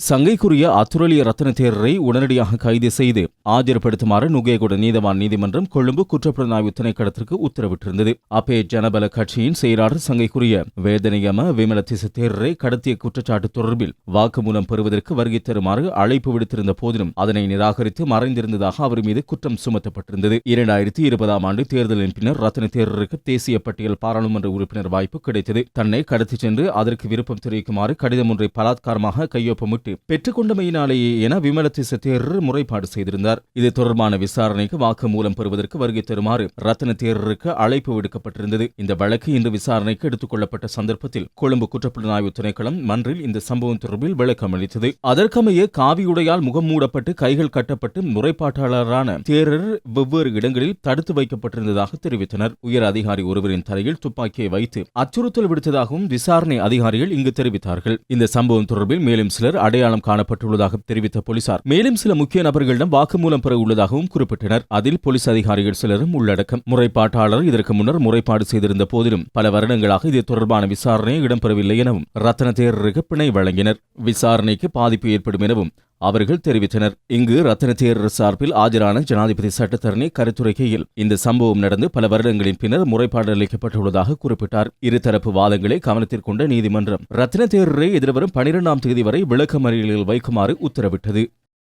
சங்கைக்குரிய அத்துரலிய ரத்ன தேரரை உடனடியாக கைது செய்து ஆஜர்படுத்துமாறு நுகேகுட நீதவான் நீதிமன்றம் கொழும்பு குற்றப்புலனாய்வு திணைக்களத்திற்கு உத்தரவிட்டிருந்தது. அப்பே ஜனபல கட்சியின் செயலாளர் சங்கைக்குரிய வேதனையம விமல தேரரை கடத்திய குற்றச்சாட்டு தொடர்பில் வாக்குமூலம் பெறுவதற்கு வருகை தருமாறு அழைப்பு விடுத்திருந்த போதிலும் அதனை நிராகரித்து மறைந்திருந்ததாக அவர் மீது குற்றம் சுமத்தப்பட்டிருந்தது. இரண்டாயிரத்தி இருபதாம் ஆண்டு தேர்தலின் பின்னர் ரத்ன தேரருக்கு தேசிய பட்டியல் பாராளுமன்ற உறுப்பினர் வாய்ப்பு கிடைத்தது. தன்னை கடத்திச் சென்று அதற்கு விருப்பம் தெரிவிக்குமாறு கடிதம் ஒன்றை பலாத்காரமாக கையொப்பமிட்டு பெற்றுக்கொண்டமையினாலேயே என விமலத்தை தேரர் முறைப்பாடு செய்திருந்தார். இது தொடர்பான விசாரணைக்கு வாக்குமூலம் பெறுவதற்கு வருகை தருமாறு ரத்ன தேரருக்கு அழைப்பு விடுக்கப்பட்டிருந்தது. இந்த வழக்கு இன்று விசாரணைக்கு எடுத்துக் கொள்ளப்பட்ட சந்தர்ப்பத்தில் கொழும்பு குற்றப்புலனாய்வு திணைக்களம் மன்றில் இந்த சம்பவம் தொடர்பில் விளக்கம் அளித்தது. அதற்கமைய காவியுடையால் முகம் மூடப்பட்டு கைகள் கட்டப்பட்டு முறைப்பாட்டாளரான தேரர் வெவ்வேறு இடங்களில் தடுத்து வைக்கப்பட்டிருந்ததாக தெரிவித்தனர். உயர் அதிகாரி ஒருவரின் தலையில் துப்பாக்கியை வைத்து அச்சுறுத்தல் விடுத்ததாகவும் விசாரணை அதிகாரிகள் இங்கு தெரிவித்தார்கள். இந்த சம்பவம் தொடர்பில் மேலும் சிலர் அடை அடையாளம் காணப்பட்டுள்ளதாக தெரிவித்த போலீசார் மேலும் சில முக்கிய நபர்களிடம் வாக்குமூலம் பெற உள்ளதாகவும் குறிப்பிட்டனர். அதில் போலீஸ் அதிகாரிகள் சிலரும் உள்ளடக்கம். முறைப்பாட்டாளர் இதற்கு முன்னர் முறைப்பாடு செய்திருந்த போதிலும் பல வருடங்களாக இது தொடர்பான விசாரணை இடம்பெறவில்லை எனவும் ரத்ன தேரருக்கு பிணை வழங்கினர். விசாரணைக்கு பாதிப்பு ஏற்படும் எனவும் அவர்கள் தெரிவித்தனர். இங்கு ரத்ன தேரர் சார்பில் ஆஜரான ஜனாதிபதி சட்டத்தரணி கருத்துரைக்கையில் இந்த சம்பவம் நடந்து பல வருடங்களின் பின்னர் முறைப்பாடு அளிக்கப்பட்டுள்ளதாக குறிப்பிட்டார். இருதரப்பு வாதங்களை கவனத்திற்கொண்ட நீதிமன்றம் ரத்ன எதிர்வரும் பனிரெண்டாம் தேதி வரை விளக்கமறியலில் வைக்குமாறு உத்தரவிட்டது.